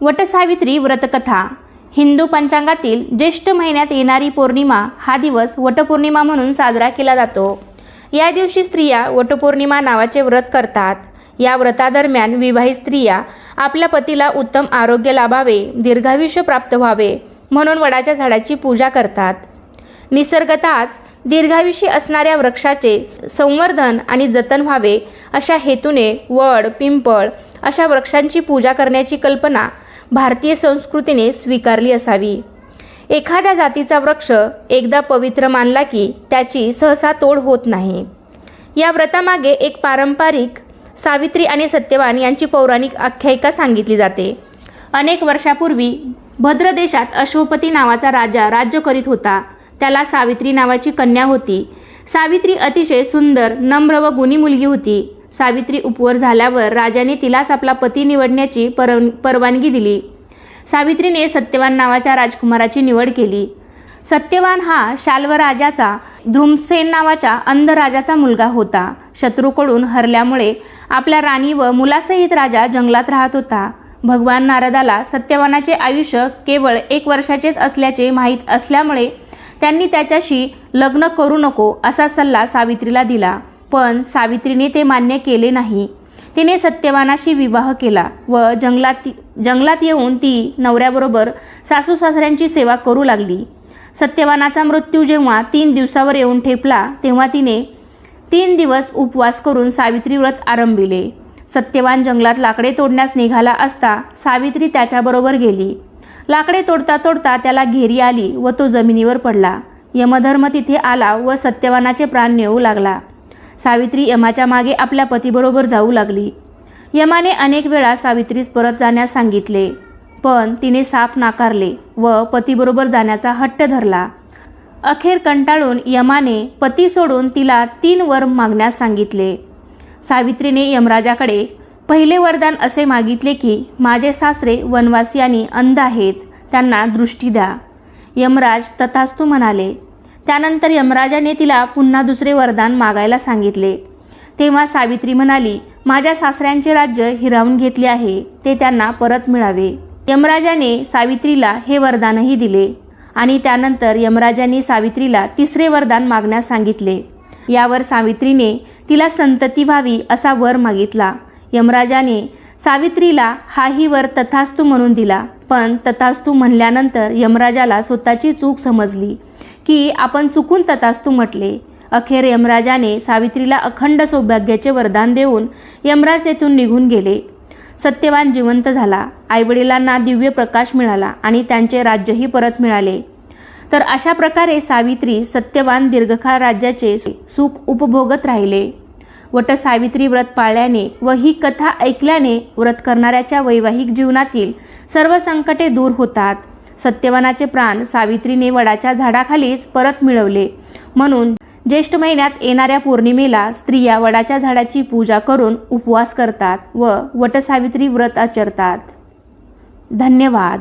वटसावित्री व्रतकथा. हिंदू पंचांगातील ज्येष्ठ महिन्यात येणारी पौर्णिमा हा दिवस वटपौर्णिमा म्हणून साजरा केला जातो. या दिवशी स्त्रिया वटपौर्णिमा नावाचे व्रत करतात. या व्रतादरम्यान विवाहित स्त्रिया आपल्या पतीला उत्तम आरोग्य लाभावे दीर्घायुष्य प्राप्त व्हावे म्हणून वडाच्या झाडाची पूजा करतात. निसर्गतःच दीर्घायुषी असणाऱ्या वृक्षाचे संवर्धन आणि जतन व्हावे अशा हेतूने वड पिंपळ अशा वृक्षांची पूजा करण्याची कल्पना भारतीय संस्कृतीने स्वीकारली असावी. एखाद्या जातीचा वृक्ष एकदा पवित्र मानला की त्याची सहसा तोड होत नाही. या व्रतामागे एक पारंपरिक सावित्री आणि सत्यवान यांची पौराणिक आख्यायिका सांगितली जाते. अनेक वर्षापूर्वी भद्र देशात अश्वपती नावाचा राजा राज्य करीत होता. त्याला सावित्री नावाची कन्या होती. सावित्री अतिशय सुंदर नम्र व गुणी मुलगी होती. सावित्री उपवर झाल्यावर राजाने तिलाच आपला पती निवडण्याची परव परवानगी दिली. सावित्रीने सत्यवान नावाच्या राजकुमाराची निवड केली. सत्यवान हा शाल्व राजाचा ध्रुमसेन नावाच्या अंध राजाचा मुलगा होता. शत्रूकडून हरल्यामुळे आपल्या राणी व मुलासहित राजा जंगलात राहत होता. भगवान नारदाला सत्यवानाचे आयुष्य केवळ एक वर्षाचेच असल्याचे माहीत असल्यामुळे त्यांनी त्याच्याशी लग्न करू नको असा सल्ला सावित्रीला दिला. पण सावित्रीने ते मान्य केले नाही. तिने सत्यवानाशी विवाह केला व जंगलात जंगलात येऊन ती नवऱ्याबरोबर सासू सासऱ्यांची सेवा करू लागली. सत्यवानाचा मृत्यू जेव्हा तीन दिवसावर येऊन ठेपला तेव्हा तिने तीन दिवस उपवास करून सावित्री व्रत आरंभिले. सत्यवान जंगलात लाकडे तोडण्यास निघाला असता सावित्री त्याच्याबरोबर गेली. लाकडे तोडता तोडता त्याला घेरी आली व तो जमिनीवर पडला. यमधर्म तिथे आला व सत्यवानाचे प्राण नेऊ लागला. सावित्री यमाच्या मागे आपल्या पतीबरोबर जाऊ लागली. यमाने अनेक वेळा सावित्रीस परत जाण्यास सांगितले पण तिने साप नाकारले व पतीबरोबर जाण्याचा हट्ट धरला. अखेर कंटाळून यमाने पती सोडून तिला तीन वर मागण्यास सांगितले. सावित्रीने यमराजाकडे पहिले वरदान असे मागितले की माझे सासरे वनवासी आणि अंध आहेत त्यांना दृष्टी द्या. यमराज तथास्तू म्हणाले त्यानंतर यमराजाने तिला पुन्हा दुसरे वरदान मागायला सांगितले. तेव्हा सावित्री म्हणाली माझ्या सासऱ्यांचे राज्य हिरावून घेतले आहे ते त्यांना परत मिळावे. यमराजाने सावित्रीला हे वरदानही दिले आणि त्यानंतर यमराजांनी सावित्रीला तिसरे वरदान मागण्यास सांगितले. यावर सावित्रीने तिला संतती व्हावी असा वर मागितला. यमराजाने सावित्रीला हाही वर तथास्तू म्हणून दिला. पण तथास्तू म्हणल्यानंतर यमराजाला स्वतःची चूक समजली की आपण चुकून तथास्तू म्हटले. अखेर यमराजाने सावित्रीला अखंड सौभाग्याचे वरदान देऊन यमराज तेथून निघून गेले. सत्यवान जिवंत झाला. आईवडिलांना दिव्य प्रकाश मिळाला आणि त्यांचे राज्यही परत मिळाले. तर अशा प्रकारे सावित्री सत्यवान दीर्घकाळ राज्याचे सुख उपभोगत राहिले. वट सावित्री व्रत पाळल्याने व ही कथा ऐकल्याने व्रत करणाऱ्याच्या वैवाहिक जीवनातील सर्व संकटे दूर होतात. सत्यवानाचे प्राण सावित्रीने वडाच्या झाडाखालीच परत मिळवले. म्हणून ज्येष्ठ महिन्यात येणाऱ्या पौर्णिमेला स्त्रिया वडाच्या झाडाची पूजा करून उपवास करतात व वटसावित्री व्रत आचरतात. धन्यवाद.